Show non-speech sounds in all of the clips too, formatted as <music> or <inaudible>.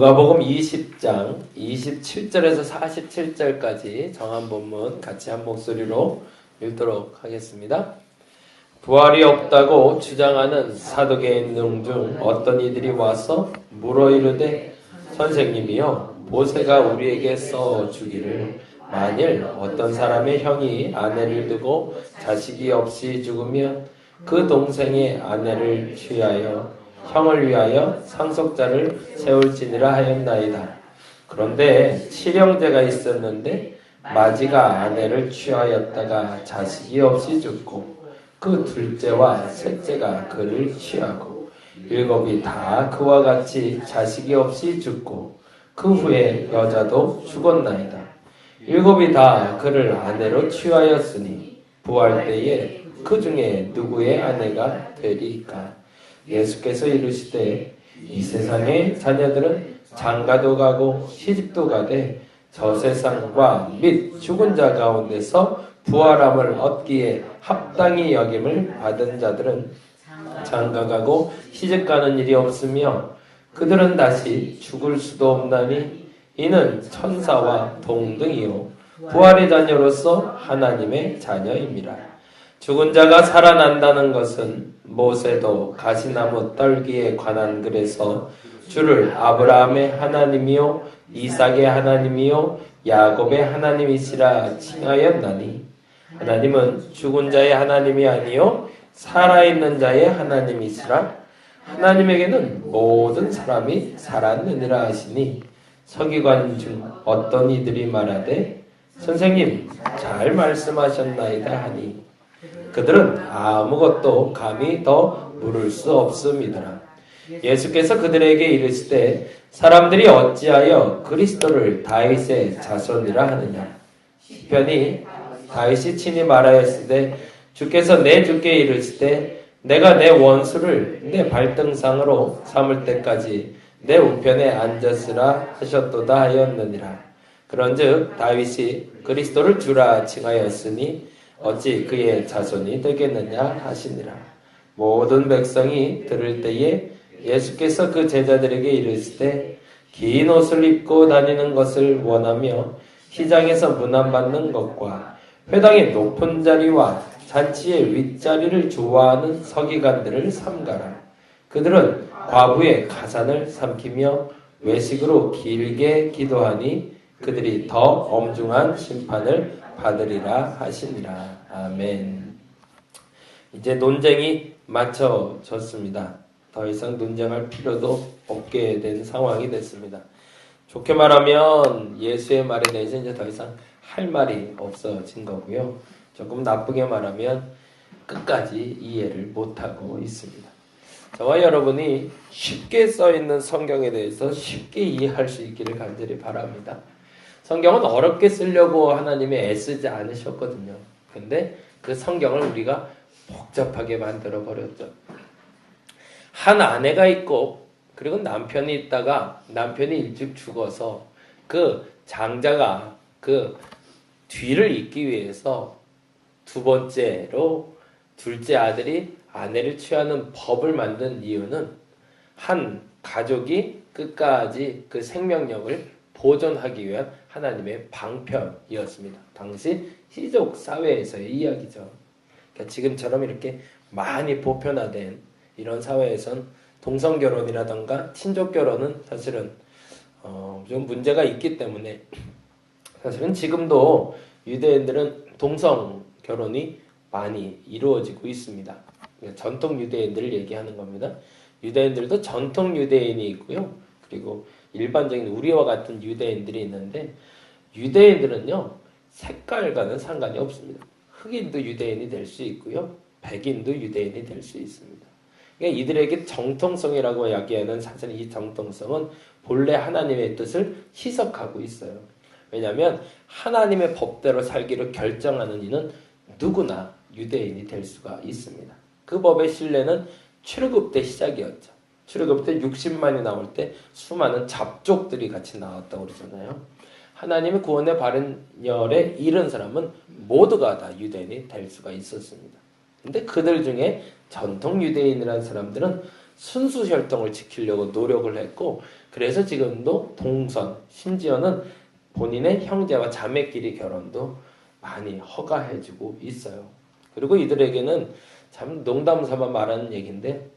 누가복음 20장 27절에서 47절까지 정한 본문 같이 한 목소리로 읽도록 하겠습니다. 부활이 없다고 주장하는 사도계인 중 어떤 이들이 와서 물어 이르되 선생님이여 모세가 우리에게 써 주기를 만일 어떤 사람의 형이 아내를 두고 자식이 없이 죽으면 그 동생의 아내를 취하여 형을 위하여 상속자를 세울지니라 하였나이다. 그런데 칠형제가 있었는데 마지가 아내를 취하였다가 자식이 없이 죽고 그 둘째와 셋째가 그를 취하고 일곱이 다 그와 같이 자식이 없이 죽고 그 후에 여자도 죽었나이다. 일곱이 다 그를 아내로 취하였으니 부활 때에 그 중에 누구의 아내가 되리까? 예수께서 이르시되 이 세상의 자녀들은 장가도 가고 시집도 가되 저 세상과 및 죽은 자 가운데서 부활함을 얻기에 합당히 여김을 받은 자들은 장가 가고 시집 가는 일이 없으며 그들은 다시 죽을 수도 없나니 이는 천사와 동등이요 부활의 자녀로서 하나님의 자녀입니다. 죽은 자가 살아난다는 것은 모세도 가시나무 떨기에 관한 글에서 주를 아브라함의 하나님이요 이삭의 하나님이요 야곱의 하나님이시라 칭하였나니 하나님은 죽은 자의 하나님이 아니요 살아있는 자의 하나님이시라. 하나님에게는 모든 사람이 살았느니라 하시니 서기관 중 어떤 이들이 말하되 선생님 잘 말씀하셨나이다 하니 그들은 아무것도 감히 더 물을 수 없습니다. 예수께서 그들에게 이르시되 사람들이 어찌하여 그리스도를 다윗의 자손이라 하느냐 시편이 다윗이 친히 말하였으되 주께서 내 주께 이르시되 내가 내 원수를 내 발등상으로 삼을 때까지 내 우편에 앉았으라 하셨도다 하였느니라 그런즉 다윗이 그리스도를 주라 칭하였으니 어찌 그의 자손이 되겠느냐 하시니라. 모든 백성이 들을 때에 예수께서 그 제자들에게 이르시되 긴 옷을 입고 다니는 것을 원하며 시장에서 문안받는 것과 회당의 높은 자리와 잔치의 윗자리를 좋아하는 서기관들을 삼가라. 그들은 과부의 가산을 삼키며 외식으로 길게 기도하니 그들이 더 엄중한 심판을 받으리라 하시니라. 아멘. 이제 논쟁이 마쳐졌습니다. 더 이상 논쟁할 필요도 없게 된 상황이 됐습니다. 좋게 말하면 예수의 말에 대해서 이제 더 이상 할 말이 없어진 거고요. 조금 나쁘게 말하면 끝까지 이해를 못하고 있습니다. 저와 여러분이 쉽게 써 있는 성경에 대해서 쉽게 이해할 수 있기를 간절히 바랍니다. 성경은 어렵게 쓰려고 하나님이 애쓰지 않으셨거든요. 근데 그 성경을 우리가 복잡하게 만들어 버렸죠. 한 아내가 있고 그리고 남편이 있다가 남편이 일찍 죽어서 그 장자가 그 뒤를 잇기 위해서 두 번째로 둘째 아들이 아내를 취하는 법을 만든 이유는 한 가족이 끝까지 그 생명력을 보존하기 위한 하나님의 방편이었습니다. 당시 시족 사회에서의 이야기죠. 그러니까 지금처럼 이렇게 많이 보편화된 이런 사회에선 동성 결혼이라던가 친족 결혼은 사실은 어, 좀 문제가 있기 때문에 <clears throat> 사실은 지금도 유대인들은 동성 결혼이 많이 이루어지고 있습니다. 그러니까 전통 유대인들을 얘기하는 겁니다. 유대인들도 전통 유대인이 있고요. 그리고 일반적인 우리와 같은 유대인들이 있는데 유대인들은요 색깔과는 상관이 없습니다. 흑인도 유대인이 될 수 있고요, 백인도 유대인이 될 수 있습니다. 그러니까 이들에게 정통성이라고 이야기하는 사실 이 정통성은 본래 하나님의 뜻을 희석하고 있어요. 왜냐하면 하나님의 법대로 살기를 결정하는 이는 누구나 유대인이 될 수가 있습니다. 그 법의 신뢰는 출애굽 때 시작이었죠. 출애굽 때 60만이 나올 때 수많은 잡족들이 같이 나왔다고 그러잖아요. 하나님의 구원의 바른 열에 이른 사람은 모두가 다 유대인이 될 수가 있었습니다. 근데 그들 중에 전통 유대인이라는 사람들은 순수 혈통을 지키려고 노력을 했고 그래서 지금도 동선 심지어는 본인의 형제와 자매끼리 결혼도 많이 허가해주고 있어요. 그리고 이들에게는 참 농담 삼아 말하는 얘기인데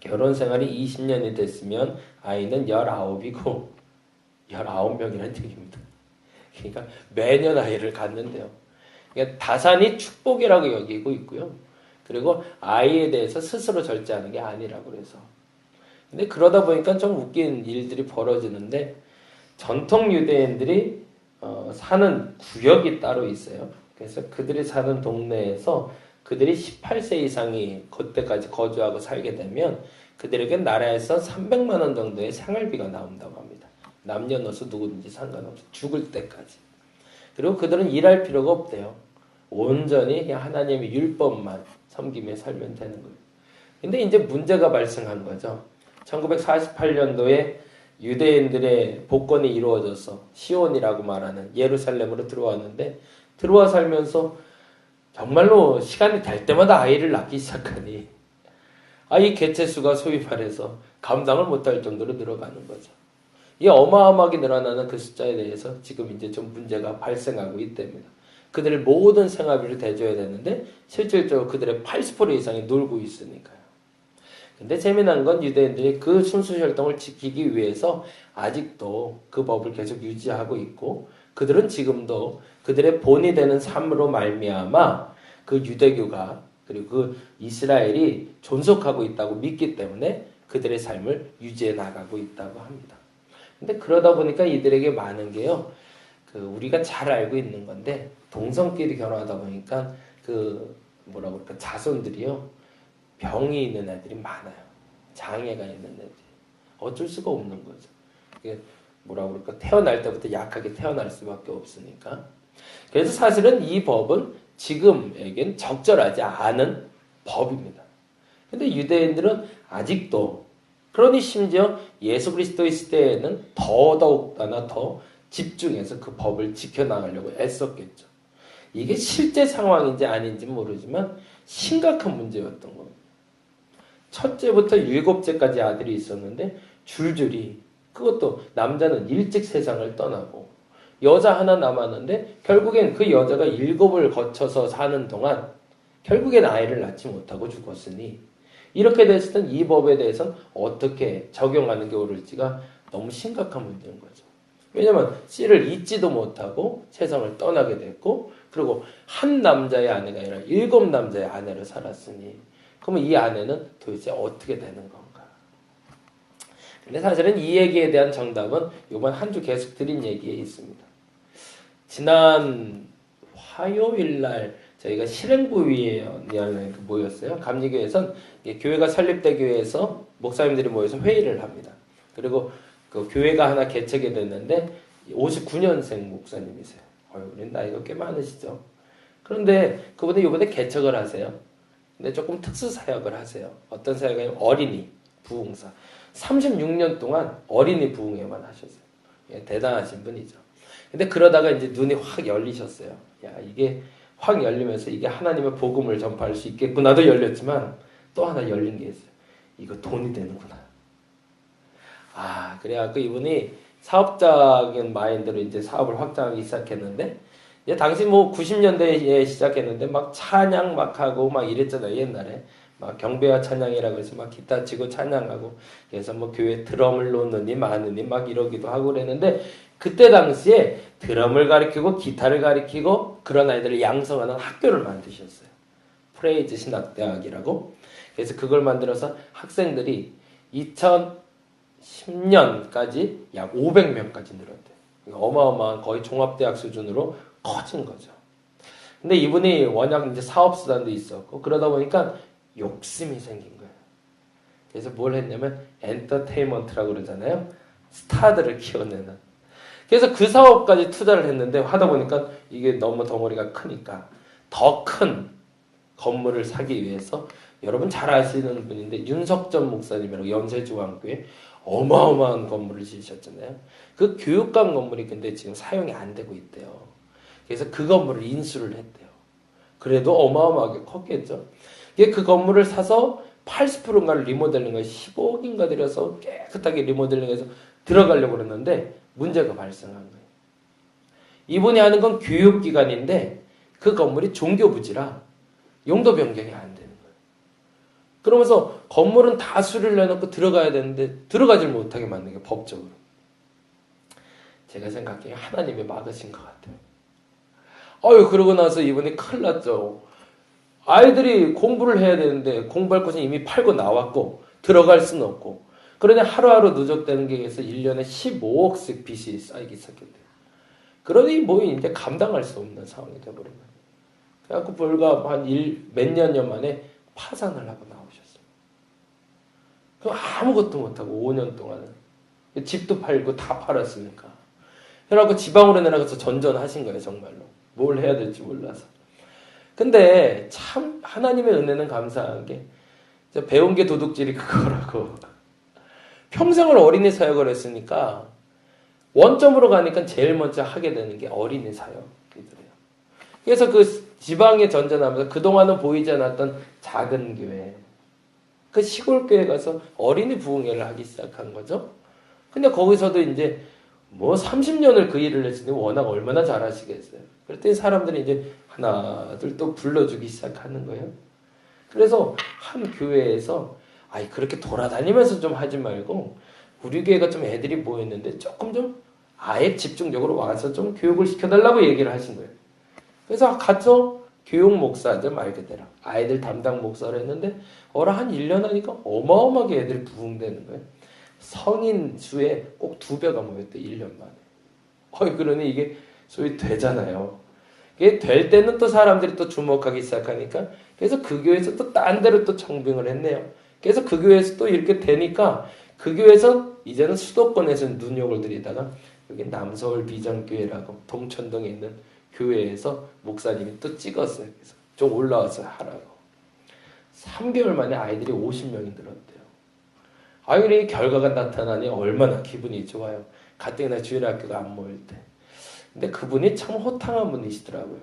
결혼 생활이 20년이 됐으면 아이는 19이고 19명이라는 <laughs> 얘기입니다. 그러니까 매년 아이를 갖는데요. 그러니까 다산이 축복이라고 여기고 있고요. 그리고 아이에 대해서 스스로 절제하는 게 아니라고 그래서. 근데 그러다 보니까 좀 웃긴 일들이 벌어지는데 전통 유대인들이 어, 사는 구역이 따로 있어요. 그래서 그들이 사는 동네에서 그들이 18세 이상이 그때까지 거주하고 살게 되면 그들에게 나라에서 300만 원 정도의 생활비가 나온다고 합니다. 남녀노소 누구든지 상관없이 죽을 때까지. 그리고 그들은 일할 필요가 없대요. 온전히 하나님의 율법만 섬기며 살면 되는 거예요. 근데 이제 문제가 발생한 거죠. 1948년도에 유대인들의 복권이 이루어져서 시온이라고 말하는 예루살렘으로 들어왔는데 들어와 살면서 정말로 시간이 될 때마다 아이를 낳기 시작하니 아이 개체수가 소위 말해서 감당을 못할 정도로 늘어가는 거죠. 이 어마어마하게 늘어나는 그 숫자에 대해서 지금 이제 좀 문제가 발생하고 있답니다. 그들의 모든 생활비를 대줘야 되는데 실질적으로 그들의 80% 이상이 놀고 있으니까요. 근데 재미난 건 유대인들이 그 순수 혈통을 지키기 위해서 아직도 그 법을 계속 유지하고 있고 그들은 지금도 그들의 본이 되는 삶으로 말미암아 그 유대교가 그리고 그 이스라엘이 존속하고 있다고 믿기 때문에 그들의 삶을 유지해 나가고 있다고 합니다. 근데 그러다 보니까 이들에게 많은 게요. 그 우리가 잘 알고 있는 건데 동성끼리 결혼하다 보니까 그 뭐라고 그럴까? 자손들이요. 병이 있는 애들이 많아요. 장애가 있는 애들이. 어쩔 수가 없는 거죠. 이게 뭐라고 그럴까 태어날 때부터 약하게 태어날 수밖에 없으니까 그래서 사실은 이 법은 지금에겐 적절하지 않은 법입니다 근데 유대인들은 아직도 그러니 심지어 예수 그리스도의 시대에는 더더욱다나 더 집중해서 그 법을 지켜나가려고 애썼겠죠. 이게 실제 상황인지 아닌지 모르지만 심각한 문제였던 겁니다. 첫째부터 일곱째까지 아들이 있었는데 줄줄이 그것도 남자는 일찍 세상을 떠나고 여자 하나 남았는데 결국엔 그 여자가 일곱을 거쳐서 사는 동안 결국엔 아이를 낳지 못하고 죽었으니 이렇게 됐을 땐 이 법에 대해서는 어떻게 적용하는 게 옳을지가 너무 심각한 문제인 거죠. 왜냐면 씨를 잊지도 못하고 세상을 떠나게 됐고 그리고 한 남자의 아내가 아니라 일곱 남자의 아내를 살았으니 그러면 이 아내는 도대체 어떻게 되는 건가? 근데 사실은 이 얘기에 대한 정답은 이번 한 주 계속 드린 얘기에 있습니다. 지난 화요일 날 저희가 실행부위원회 모였어요. 감리교회에선 교회가 설립되기 위해서 목사님들이 모여서 회의를 합니다. 그리고 그 교회가 하나 개척이 됐는데 59년생 목사님이세요. 어휴, 나이가 꽤 많으시죠. 그런데 그분이 이번에 개척을 하세요. 근데 조금 특수 사역을 하세요. 어떤 사역이냐면 어린이 부흥사. 36년 동안 어린이 부흥회만 하셨어요. 예, 대단하신 분이죠. 근데 그러다가 이제 눈이 확 열리셨어요. 야, 이게 확 열리면서 이게 하나님의 복음을 전파할 수 있겠구나도 열렸지만 또 하나 열린 게 있어요. 이거 돈이 되는구나. 아, 그래갖고 이분이 사업적인 마인드로 이제 사업을 확장하기 시작했는데, 당시 뭐 90년대에 시작했는데 막 찬양 막 하고 막 이랬잖아요, 옛날에. 막 경배와 찬양이라고 해서 막 기타 치고 찬양하고 그래서 뭐 교회 드럼을 놓느니 마느니 막 이러기도 하고 그랬는데 그때 당시에 드럼을 가리키고 기타를 가리키고 그런 아이들을 양성하는 학교를 만드셨어요. 프레이즈 신학대학이라고. 그래서 그걸 만들어서 학생들이 2010년까지 약 500명까지 늘었대요. 그러니까 어마어마한 거의 종합대학 수준으로 커진 거죠. 근데 이분이 워낙 이제 사업수단도 있었고 그러다 보니까 욕심이 생긴 거예요. 그래서 뭘 했냐면 엔터테인먼트라고 그러잖아요. 스타들을 키워내는. 그래서 그 사업까지 투자를 했는데 하다 보니까 이게 너무 덩어리가 크니까 더 큰 건물을 사기 위해서 여러분 잘 아시는 분인데 윤석전 목사님이라고 연세중앙교회 어마어마한 건물을 지으셨잖아요. 그 교육관 건물이 근데 지금 사용이 안 되고 있대요. 그래서 그 건물을 인수를 했대요. 그래도 어마어마하게 컸겠죠. 그 건물을 사서 80%인가를 리모델링을 15억인가 들여서 깨끗하게 리모델링해서 들어가려고 그랬는데 문제가 발생한 거예요. 이분이 하는 건 교육기관인데 그 건물이 종교부지라 용도 변경이 안 되는 거예요. 그러면서 건물은 다 수리를 내놓고 들어가야 되는데 들어가질 못하게 만든 게 법적으로. 제가 생각해 하나님이 막으신 것 같아요. 어유 그러고 나서 이분이 큰일 났죠. 아이들이 공부를 해야 되는데 공부할 것은 이미 팔고 나왔고 들어갈 수는 없고 그러니 하루하루 누적되는 게 있어서 1년에 15억씩 빚이 쌓이기 시작했대요. 그러니 뭐 이제 감당할 수 없는 상황이 돼버린 거예요. 그래갖고 불과 한 몇년 만에 파산을 하고 나오셨어요. 아무것도 못하고 5년 동안은 집도 팔고 다 팔았으니까. 그래갖고 지방으로 내려가서 전전하신 거예요 정말로. 뭘 해야 될지 몰라서. 근데 참 하나님의 은혜는 감사한 게 배운 게 도둑질이 그거라고. <laughs> 평생을 어린이 사역을 했으니까 원점으로 가니까 제일 먼저 하게 되는 게 어린이 사역이더래요. 그래서 그 지방에 전전하면서 그동안은 보이지 않았던 작은 교회, 그 시골 교회 가서 어린이 부흥회를 하기 시작한 거죠. 근데 거기서도 이제 뭐 30년을 그 일을 했으니 워낙 얼마나 잘하시겠어요. 그랬더니 사람들이 이제 하나둘 또 불러주기 시작하는 거예요. 그래서 한 교회에서 아이 그렇게 돌아다니면서 좀 하지 말고 우리 교회가 좀 애들이 모였는데 조금 좀 아예 집중적으로 와서 좀 교육을 시켜달라고 얘기를 하신 거예요. 그래서 가서 교육 목사들 말 그대로 아이들 담당 목사를 했는데 어라 한 1년 하니까 어마어마하게 애들이 부흥되는 거예요. 성인 수에 꼭두 배가 모였대 1년 만에. 어이 그러니 이게 소위 되잖아요. 이게 될 때는 또 사람들이 또 주목하기 시작하니까 그래서 그 교회에서 또 딴 데로 또 청빙을 했네요. 그래서 그 교회에서 또 이렇게 되니까 그 교회에서 이제는 수도권에서 눈욕을 들이다가 여기 남서울 비전교회라고 동천동에 있는 교회에서 목사님이 또 찍었어요. 그래서 좀 올라와서 하라고. 3개월 만에 아이들이 50명이 늘었대요. 아이들이 결과가 나타나니 얼마나 기분이 좋아요. 가뜩이나 주일학교가 안 모일 때. 근데 그분이 참 호탕한 분이시더라고요.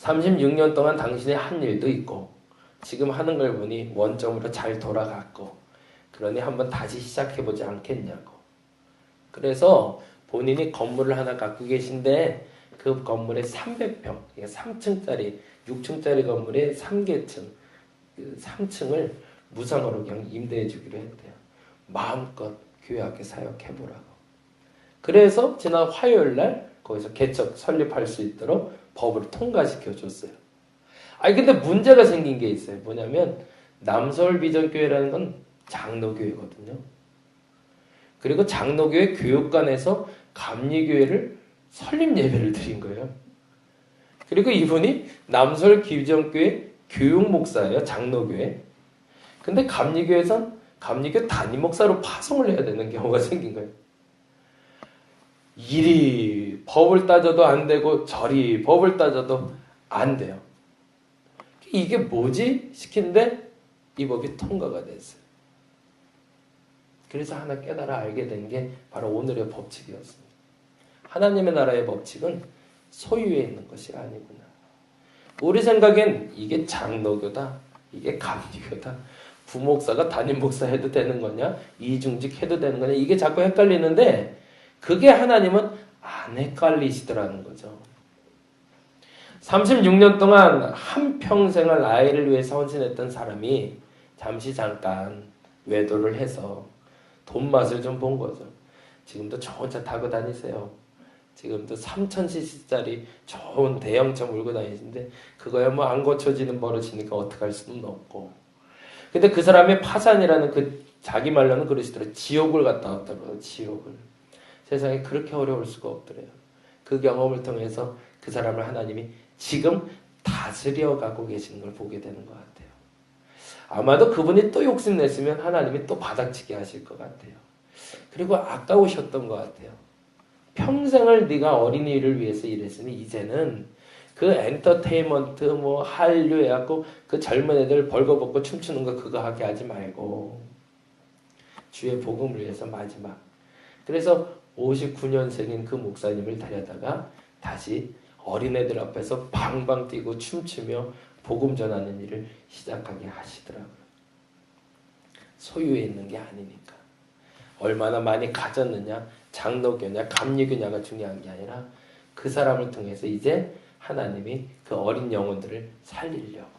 36년 동안 당신의 한 일도 있고 지금 하는 걸 보니 원점으로 잘 돌아갔고 그러니 한번 다시 시작해보지 않겠냐고. 그래서 본인이 건물을 하나 갖고 계신데 그 건물에 300평, 3층짜리, 6층짜리 건물에 3개층, 그 3층을 무상으로 그냥 임대해 주기로 했대요. 마음껏 교회 앞에 사역해보라고. 그래서 지난 화요일 날 거기서 개척 설립할 수 있도록 법을 통과시켜 줬어요. 아니 근데 문제가 생긴 게 있어요. 뭐냐면 남서울 비전교회라는 건 장로교회거든요. 그리고 장로교회 교육관에서 감리교회를 설립 예배를 드린 거예요. 그리고 이분이 남서울 비전교회 교육 목사예요. 장로교회. 근데 감리교회에선 감리교 담임 목사로 파송을 해야 되는 경우가 생긴 거예요. 이리 법을 따져도 안 되고 저리 법을 따져도 안 돼요. 이게 뭐지? 시킨데 이 법이 통과가 됐어요. 그래서 하나 깨달아 알게 된 게 바로 오늘의 법칙이었습니다. 하나님의 나라의 법칙은 소유에 있는 것이 아니구나. 우리 생각엔 이게 장로교다. 이게 감리교다. 부목사가 담임 목사 해도 되는 거냐? 이중직 해도 되는 거냐? 이게 자꾸 헷갈리는데 그게 하나님은 안 헷갈리시더라는 거죠. 36년 동안 한 평생을 아이를 위해서 헌신했던 사람이 잠시 잠깐 외도를 해서 돈 맛을 좀 본 거죠. 지금도 좋은 차 타고 다니세요. 지금도 3,000cc짜리 좋은 대형차 몰고 다니시는데 그거야 뭐 안 고쳐지는 버릇이니까 어떡할 수는 없고. 근데 그 사람의 파산이라는 그 자기 말로는 그러시더라고요. 지옥을 갔다 왔다고 지옥을. 세상에 그렇게 어려울 수가 없더래요. 그 경험을 통해서 그 사람을 하나님이 지금 다스려 가고 계시는 걸 보게 되는 것 같아요. 아마도 그분이 또 욕심냈으면 하나님이 또 바닥치게 하실 것 같아요. 그리고 아까우셨던 것 같아요. 평생을 네가 어린이를 위해서 일했으니 이제는 그 엔터테인먼트 뭐 한류 해갖고 그 젊은 애들 벌거벗고 춤추는 거 그거 하게 하지 말고 주의 복음을 위해서 마지막 그래서 59년생인 그 목사님을 데려다가 다시 어린애들 앞에서 방방 뛰고 춤추며 복음 전하는 일을 시작하게 하시더라고요. 소유에 있는 게 아니니까. 얼마나 많이 가졌느냐, 장로교냐, 감리교냐가 중요한 게 아니라 그 사람을 통해서 이제 하나님이 그 어린 영혼들을 살리려고.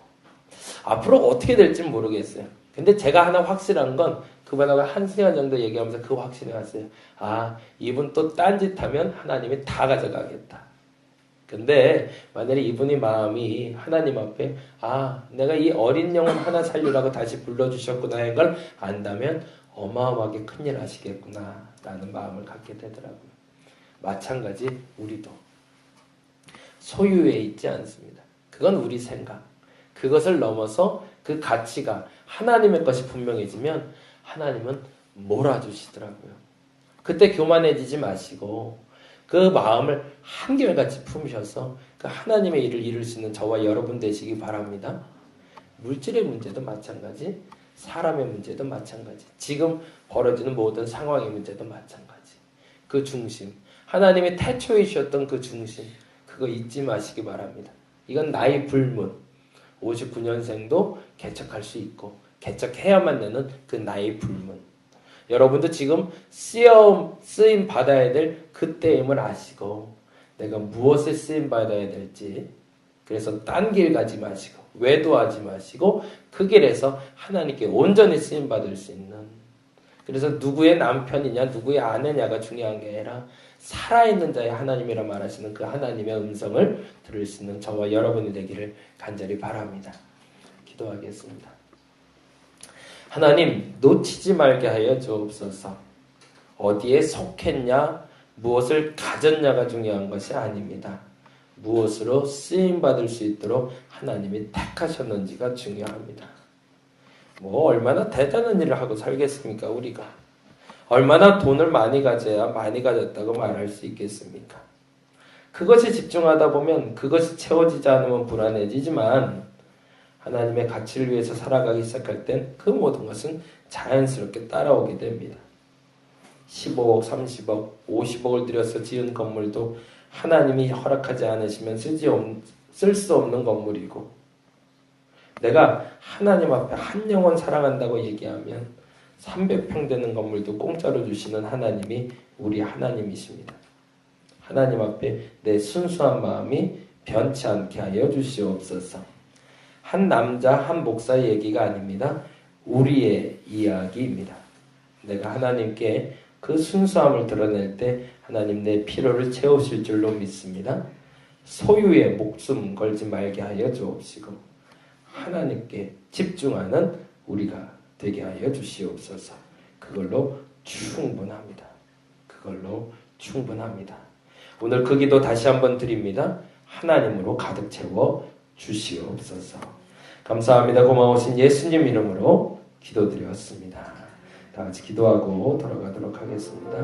앞으로 어떻게 될지 모르겠어요. 근데 제가 하나 확실한 건 그분하고 한 시간 정도 얘기하면서 그 확신이 왔어요. 아, 이분 또 딴짓 하면 하나님이 다 가져가겠다. 근데 만약에 이분이 마음이 하나님 앞에 아 내가 이 어린 영혼 하나 살리라고 다시 불러주셨구나 하는 걸 안다면 어마어마하게 큰일 하시겠구나 라는 마음을 갖게 되더라고요. 마찬가지 우리도 소유에 있지 않습니다. 그건 우리 생각. 그것을 넘어서 그 가치가 하나님의 것이 분명해지면 하나님은 몰아주시더라고요. 그때 교만해지지 마시고 그 마음을 한결같이 품으셔서 그 하나님의 일을 이룰 수 있는 저와 여러분 되시기 바랍니다. 물질의 문제도 마찬가지, 사람의 문제도 마찬가지, 지금 벌어지는 모든 상황의 문제도 마찬가지. 그 중심, 하나님의 태초이셨던 그 중심, 그거 잊지 마시기 바랍니다. 이건 나의 불문. 59년생도 개척할 수 있고, 개척해야만 되는 그 나의 불문. 여러분도 지금 쓰임, 쓰임 받아야 될 그때임을 아시고 내가 무엇에 쓰임 받아야 될지 그래서 딴 길 가지 마시고 외도하지 마시고 그 길에서 하나님께 온전히 쓰임 받을 수 있는 그래서 누구의 남편이냐 누구의 아내냐가 중요한 게 아니라 살아있는 자의 하나님이라 말하시는 그 하나님의 음성을 들을 수 있는 저와 여러분이 되기를 간절히 바랍니다. 기도하겠습니다. 하나님 놓치지 말게 하여 주옵소서. 어디에 속했냐, 무엇을 가졌냐가 중요한 것이 아닙니다. 무엇으로 쓰임 받을 수 있도록 하나님이 택하셨는지가 중요합니다. 뭐 얼마나 대단한 일을 하고 살겠습니까 우리가? 얼마나 돈을 많이 가져야 많이 가졌다고 말할 수 있겠습니까? 그것에 집중하다 보면 그것이 채워지지 않으면 불안해지지만 하나님의 가치를 위해서 살아가기 시작할 땐 그 모든 것은 자연스럽게 따라오게 됩니다. 15억, 30억, 50억을 들여서 지은 건물도 하나님이 허락하지 않으시면 쓸 수 없는 건물이고 내가 하나님 앞에 한 영혼 사랑한다고 얘기하면 300평 되는 건물도 공짜로 주시는 하나님이 우리 하나님이십니다. 하나님 앞에 내 순수한 마음이 변치 않게 하여 주시옵소서. 한 남자, 한 목사의 얘기가 아닙니다. 우리의 이야기입니다. 내가 하나님께 그 순수함을 드러낼 때 하나님 내 필요를 채우실 줄로 믿습니다. 소유에 목숨 걸지 말게 하여 주옵시고 하나님께 집중하는 우리가 되게 하여 주시옵소서. 그걸로 충분합니다. 그걸로 충분합니다. 오늘 그 기도 다시 한번 드립니다. 하나님으로 가득 채워 주시옵소서. 감사합니다. 고마우신 예수님 이름으로 기도드렸습니다. 다 같이 기도하고 돌아가도록 하겠습니다.